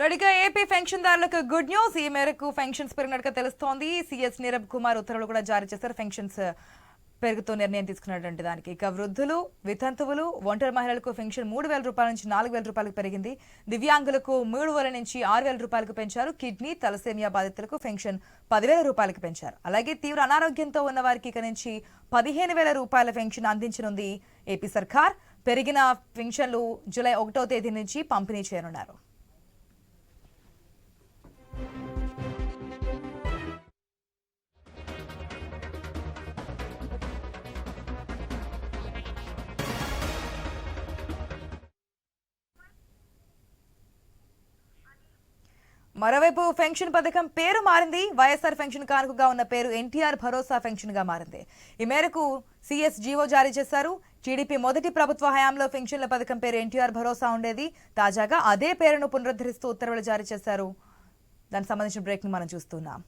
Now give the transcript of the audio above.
రెడీగా AP పెన్షన్దారులకు good news. ఈ మేరకు పెన్షన్స్ పెరిగినట్టుగా తెలుస్తోంది. సిఎస్ నీరబ్ కుమార్ ఉత్తర్వులు కూడా జారీ చేశారు. పెన్షన్స్ పెరుగుతూ నిర్ణయం తీసుకున్నటువంటి దానికి ఇక వృద్ధులు వితంతువులు ఒంటరి మహిళలకు పెన్షన్ మూడు వేల రూపాయల నుంచి నాలుగు వేల రూపాయలకు పెరిగింది. దివ్యాంగులకు మూడు వేల నుంచి ఆరు వేల రూపాయలకు పెంచారు. కిడ్నీ తలసేమియా బాధితులకు పెన్షన్ పదివేల రూపాయలకు పెంచారు. అలాగే తీవ్ర అనారోగ్యంతో ఉన్న వారికి ఇక నుంచి పదిహేను వేల రూపాయల పెన్షన్ అందించనుంది ఏపీ సర్కార్. పెరిగిన పెన్షన్లు జూలై ఒకటో తేదీ నుంచి పంపిణీ చేయనున్నారు. మరోవైపు పెన్షన్ పథకం పేరు మారింది. వైఎస్ఆర్ పెన్షన్ కానుకగా ఉన్న పేరు ఎన్టీఆర్ భరోసా పెన్షన్గా మారింది. ఈ మేరకు సిఎస్ జీవో జారీ చేశారు. టీడీపీ మొదటి ప్రభుత్వ హయాంలో పెన్షన్ల పథకం పేరు ఎన్టీఆర్ భరోసా ఉండేది. తాజాగా అదే పేరును పునరుద్ధరిస్తూ ఉత్తర్వులు జారీ చేశారు. దానికి సంబంధించిన బ్రేక్ మనం చూస్తున్నాం.